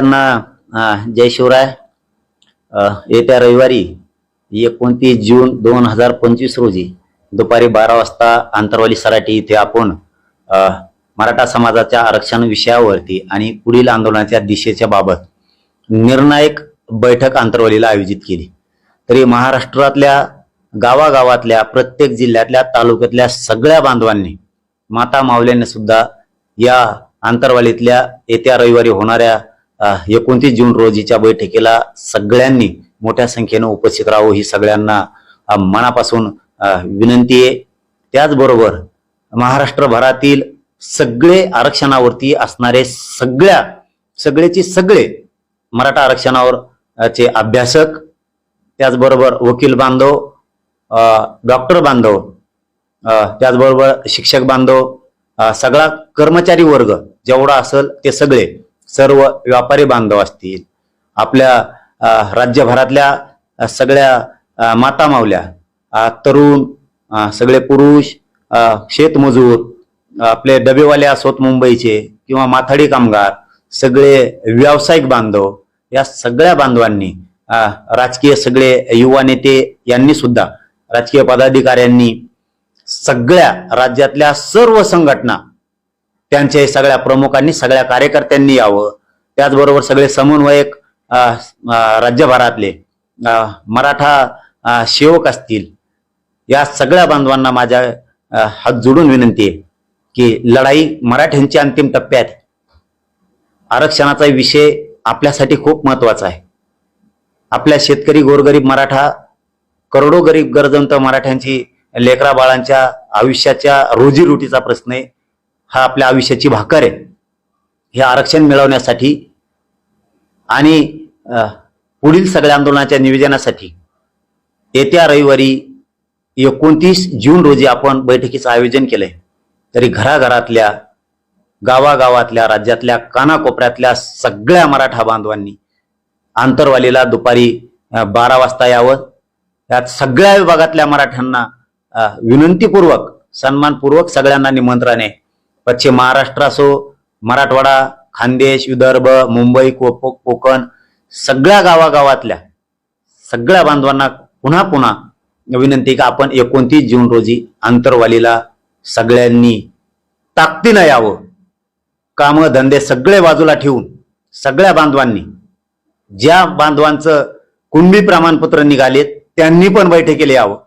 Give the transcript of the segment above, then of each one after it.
सगळ्यांना जय शिवराय. येत्या रविवारी एकोणतीस जून दोन हजार पंचवीस रोजी दुपारी बारा वाजता आंतरवाली सराटी इथे आपण मराठा समाजाच्या आरक्षण विषयावरती आणि पुढील आंदोलनाच्या दिशेच्या बाबत निर्णायक बैठक आंतरवालीला आयोजित केली. तरी महाराष्ट्रातल्या गावागावातल्या प्रत्येक जिल्ह्यातल्या तालुक्यातल्या सगळ्या बांधवांनी माता मावल्यांनी सुद्धा या आंतरवालीतल्या येत्या रविवारी होणाऱ्या एकोणतीस जून रोजीच्या बैठकीला सगळ्यांनी मोठ्या संख्येनं उपस्थित राहावं ही सगळ्यांना मनापासून विनंती आहे. त्याचबरोबर महाराष्ट्रभरातील सगळे आरक्षणावरती असणारे सगळ्या सगळेची सगळे मराठा आरक्षणावर चे अभ्यासक त्याचबरोबर वकील बांधव डॉक्टर बांधव त्याचबरोबर शिक्षक बांधव सगळा कर्मचारी वर्ग जेवढा असेल ते सगळे सर्व व्यापारी बांधव असतील आपल्या राज्यभरातल्या सगळ्या माता मावल्या तरुण सगळे पुरुष शेतमजूर आपले डबेवाले असोत मुंबईचे किंवा माथाडी कामगार सगळे व्यावसायिक बांधव या सगळ्या बांधवांनी राजकीय सगळे युवा नेते यांनी सुद्धा राजकीय पदाधिकाऱ्यांनी सगळ्या राज्यातल्या सर्व संघटना त्यांचे सगळ्या प्रमुखांनी सगळ्या कार्यकर्त्यांनी यावं. त्याचबरोबर सगळे समन्वयक राज्यभरातले मराठा सेवक असतील. या सगळ्या बांधवांना माझ्या हात जोडून विनंती आहे की लढाई मराठ्यांच्या अंतिम टप्प्यात आरक्षणाचा विषय आपल्यासाठी खूप महत्त्वाचा आहे. आपल्या शेतकरी गोरगरीब मराठा करोडो गरीब गरजवंत मराठ्यांची लेकरा बाळांच्या आयुष्याच्या रोजीरोटीचा प्रश्न आहे. हा आपल्या आयुष्याची भाकर आहे. हे आरक्षण मिळवण्यासाठी आणि पुढील सगळ्या आंदोलनाच्या निवेदनासाठी येत्या रविवारी एकोणतीस जून रोजी आपण बैठकीचं आयोजन केलंय. तरी घराघरातल्या गावागावातल्या राज्यातल्या कानाकोपऱ्यातल्या सगळ्या मराठा बांधवांनी आंतरवालीला दुपारी बारा वाजता यावं. त्यात सगळ्या विभागातल्या मराठ्यांना विनंतीपूर्वक सन्मानपूर्वक सगळ्यांना निमंत्रण आहे. पश्चिम महाराष्ट्र असो मराठवाडा खानदेश विदर्भ मुंबई कोप कोकण सगळ्या गावागावातल्या सगळ्या बांधवांना पुन्हा पुन्हा विनंती का आपण एकोणतीस जून रोजी आंतरवालीला सगळ्यांनी ताकदीनं यावं. काम धंदे सगळे बाजूला ठेवून सगळ्या बांधवांनी ज्या बांधवांचं कुणबी प्रमाणपत्र निघालेत त्यांनी पण बैठकीला यावं.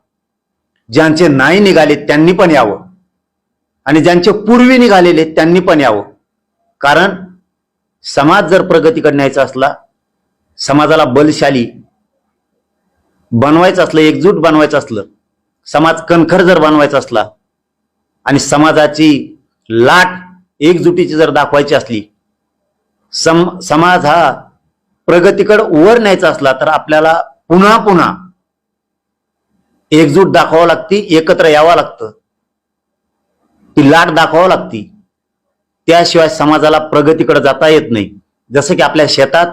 ज्यांचे नाही निघालेत त्यांनी पण यावं. आणि ज्यांचे पूर्वी निघालेले त्यांनी पण यावं. कारण समाज जर प्रगतीकडे न्यायचा असला समाजाला बलशाली बनवायचं असलं एकजूट बनवायचं असलं समाज कणखर जर बनवायचा असला आणि समाजाची लाट एकजुटीची जर दाखवायची असली सम समाज हा प्रगतीकडं वर न्यायचा असला तर आपल्याला पुन्हा पुन्हा एकजूट दाखवावं लागती एकत्र यावं लागतं. ती लाट दाखवावं लागती. त्याशिवाय समाजाला प्रगतीकडे जाता येत नाही. जसं की आपल्या शेतात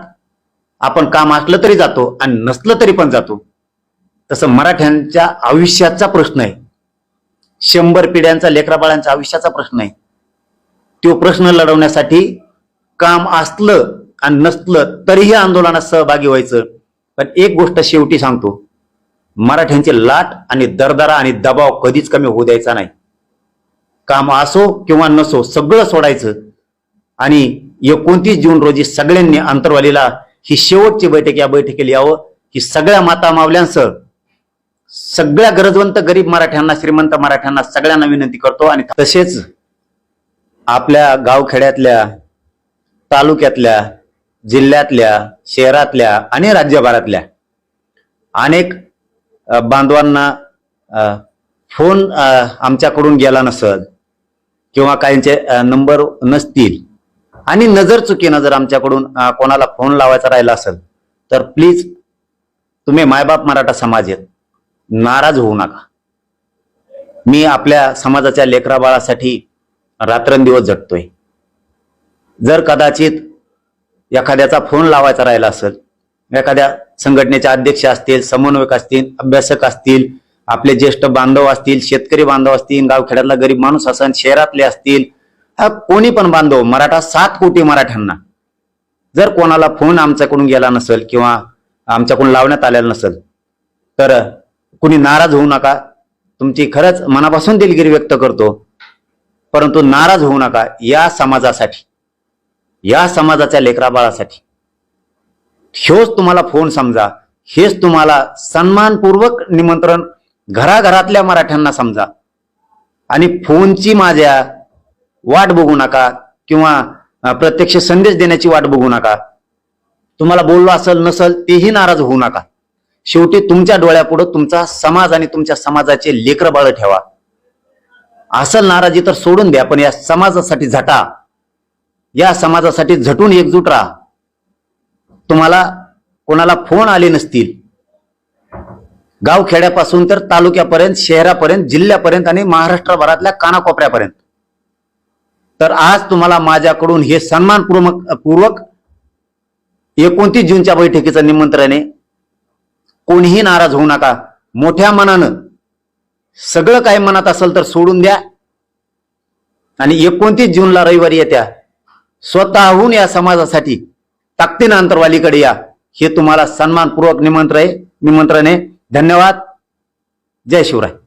आपण काम असलं तरी जातो आणि नसलं तरी पण जातो. तसं मराठ्यांच्या आयुष्याचा प्रश्न आहे. शंभर पिढ्यांचा लेकराबाळांच्या आयुष्याचा प्रश्न आहे. तो प्रश्न लढवण्यासाठी काम असलं आणि नसलं तरीही आंदोलनात सहभागी व्हायचं. पण एक गोष्ट शेवटी सांगतो. मराठ्यांची लाट आणि दरदरा आणि दबाव कधीच कमी होऊ द्यायचा नाही. काम असो किंवा नसो सगळं सोडायचं. आणि एकोणतीस जून रोजी सगळ्यांनी आंतरवालीला ही शेवटची बैठक या बैठकीला यावं की सगळ्या माता मावल्यांसह सगळ्या गरजवंत गरीब मराठ्यांना श्रीमंत मराठ्यांना सगळ्यांना विनंती करतो आणि तसेच आपल्या गावखेड्यातल्या तालुक्यातल्या जिल्ह्यातल्या शहरातल्या आणि राज्यभरातल्या अनेक बांधवांना फोन आमच्याकडून गेला नसत. किंवा काहींचे नंबर नसतील. आणि नजर चुकीनं जर आमच्याकडून कोणाला फोन लावायचा राहिला असेल तर प्लीज तुम्ही मायबाप मराठा समाज आहेत नाराज होऊ नका. मी आपल्या समाजाच्या लेकराबाळासाठी रात्रंदिवस जगतोय. जर कदाचित एखाद्याचा फोन लावायचा राहिला असेल एखाद्या संघटनेचे अध्यक्ष असतील समन्वयक असतील अभ्यासक असतील आपले ज्येष्ठ बांधव असतील शेतकरी बांधव असतील गावखेड्यातला गरीब माणूस असेल शहरातले असतील कोणी पण बांधव मराठा सात कोटी मराठ्यांना. जर कोणाला फोन आमच्याकडून गेला नसेल किंवा आमच्याकडून लावण्यात आलेला नसेल तर कुणी नाराज होऊ नका. तुमची खरंच मनापासून दिलगिरी व्यक्त करतो. परंतु नाराज होऊ नका या समाजासाठी या समाजाच्या लेकराबाळासाठी. हेच तुम्हाला फोन समजा हेच तुम्हाला सन्मानपूर्वक निमंत्रण घराघरातल्या मराठ्यांना समजा. आणि फोनची माझ्या वाट बघू नका किंवा प्रत्यक्ष संदेश देण्याची वाट बघू नका. तुम्हाला बोललो असेल नसल तेही नाराज होऊ नका. शेवटी तुमच्या डोळ्यापुढं तुमचा समाज आणि तुमच्या समाजाचे लेकर बाळ ठेवा. असल नाराजी तर सोडून द्या पण या समाजासाठी झटा. या समाजासाठी झटून एकजूट राहा. तुम्हाला कोणाला फोन आले नसतील गाव खेड्यापासून तर तालुक्यापर्यंत शहरापर्यंत जिल्ह्यापर्यंत आणि महाराष्ट्रभरातल्या कानाकोपऱ्यापर्यंत. तर आज तुम्हाला माझ्याकडून हे सन्मानपूर्वक पूर्वक एकोणतीस जूनच्या बैठकीचं निमंत्रण आहे. कोणीही नाराज होऊ नका. मोठ्या मनानं सगळं काही मनात असेल तर सोडून द्या. आणि एकोणतीस जूनला रविवारी येत्या. स्वतःहून या समाजासाठी ताकदीनं अंतरवालीकडे या. हे तुम्हाला सन्मानपूर्वक निमंत्रण आहे निमंत्रण आहे. धन्यवाद. जय शिवराय.